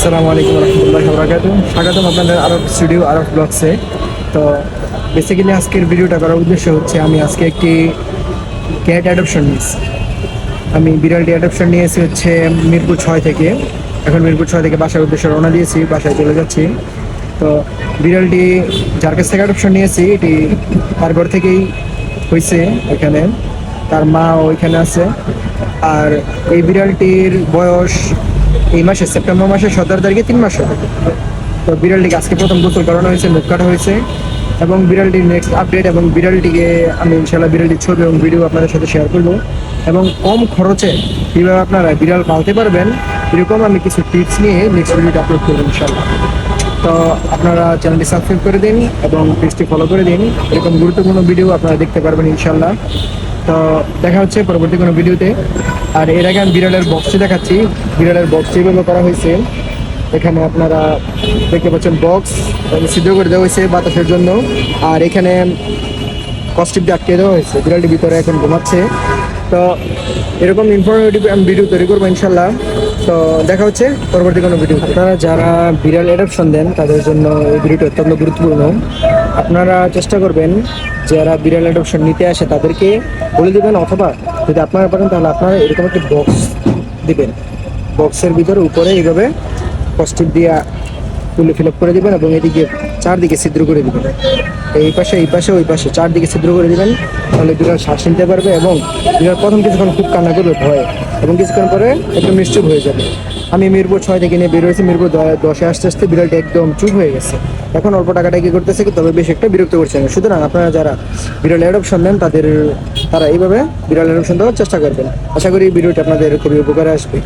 আসসালামু আলাইকুম রহমতুল্লাহ বরাকাত স্বাগতম আপনাদের আরব স্টুডিও আরব ব্লগসে তো বেসিক্যালি আজকের ভিডিওটা করার উদ্দেশ্য হচ্ছে আমি আজকে একটি ক্যাট অ্যাডপশন নিয়েছি। আমি বিড়ালটি অ্যাডপশন নিয়েছি হচ্ছে মিরপুর ছয় থেকে। এখন মিরপুর ছয় থেকে বাসার উদ্দেশ্যে রওনা দিয়েছি, বাসায় চলে যাচ্ছি। তো বিড়ালটি যার কাছ থেকে অ্যাডপশন নিয়েছি, এটি তার ঘর থেকেই হয়েছে এখানে। তার মা ওইখানে আছে। আর এই বিড়ালটির বয়স এই মাসে, সেপ্টেম্বর মাসের সতেরো তারিখে তিন মাস। হবে তো বিড়ালটিকে আজকে প্রথম গোসল করানো হয়েছে, মুখ কাটা হয়েছে। এবং বিড়ালটির নেক্সট আপডেট এবং বিড়ালটিকে আমি ইনশাল্লাহ বিড়ালটির ছবি এবং ভিডিও আপনাদের সাথে শেয়ার করব। এবং কম খরচে কীভাবে আপনারা বিড়াল পালতে পারবেন, এরকম আমি কিছু টিপস নিয়ে নেক্সট ভিডিওটা আপলোড করব ইনশাল্লাহ তো আপনারা চ্যানেলটি সাবস্ক্রাইব করে দিন এবং পেজটি ফলো করে দিন। এরকম গুরুত্বপূর্ণ ভিডিও আপনারা দেখতে পারবেন ইনশাল্লাহ তো দেখা হচ্ছে পরবর্তী কোনো ভিডিওতে। আর এর আগে আমি বিড়ালের বক্সটি দেখাচ্ছি। বিড়ালের বক্স এভাবে করা হয়েছে। এখানে আপনারা দেখতে পাচ্ছেন বক্স সিদ্ধ করে দেওয়া হয়েছে বাতাসের জন্য। আর এখানে কস্টিপ আটকে দেওয়া হয়েছে। বিড়ালটির ভিতরে এখন ঘুমাচ্ছে। তো এরকম ইনফরমেটিভ আমি ভিডিও তৈরি করব ইনশাল্লাহ। তো দেখা হচ্ছে পরবর্তী কোনো ভিডিও আপনারা যারা বিড়াল অ্যাডাপশন দেন, তাদের জন্য এই ভিডিওটি অত্যন্ত গুরুত্বপূর্ণ। আপনারা চেষ্টা করবেন, যারা বিড়াল অ্যাডপশন নিতে আসে, তাদেরকে বলে দেবেন, অথবা যদি আপনারা পারেন, তাহলে আপনারা এরকম একটি বক্স দেবেন। বক্সের ভিতরে উপরে এইভাবে পজিটিভ দিয়ে তুলে ফিল করে দিবেন এবং এদিকে চারদিকে ছিদ্র করে দিবেন। এই পাশে এই পাশে, ওই পাশে চারদিকে ছিদ্র করে দিবেন, তাহলে বিড়াল শ্বাস নিতে পারবে এবং বিড়াল প্রথম কিছুক্ষণ খুব কান্না করবে, ভয়ে, এবং কিছুক্ষণ পরে একদম নিশ্চুপ হয়ে যাবে। আমি মিরপুর ছয় থেকে নিয়ে বের হয়েছি, মিরপুর দশে আসতে আসতে বিড়ালটা একদম চুপ হয়ে গেছে। এখন অল্প টাকাটা কি করতেছে কি, তবে বেশি একটা বিরক্ত করছে না। সুতরাং আপনারা যারা বিড়াল অ্যাডপশন দেন তাদের, তারা এইভাবে বিড়াল অ্যাডপশন দেওয়ার চেষ্টা করবেন। আশা করি ভিডিওটি আপনাদের খুবই উপকারে আসবে।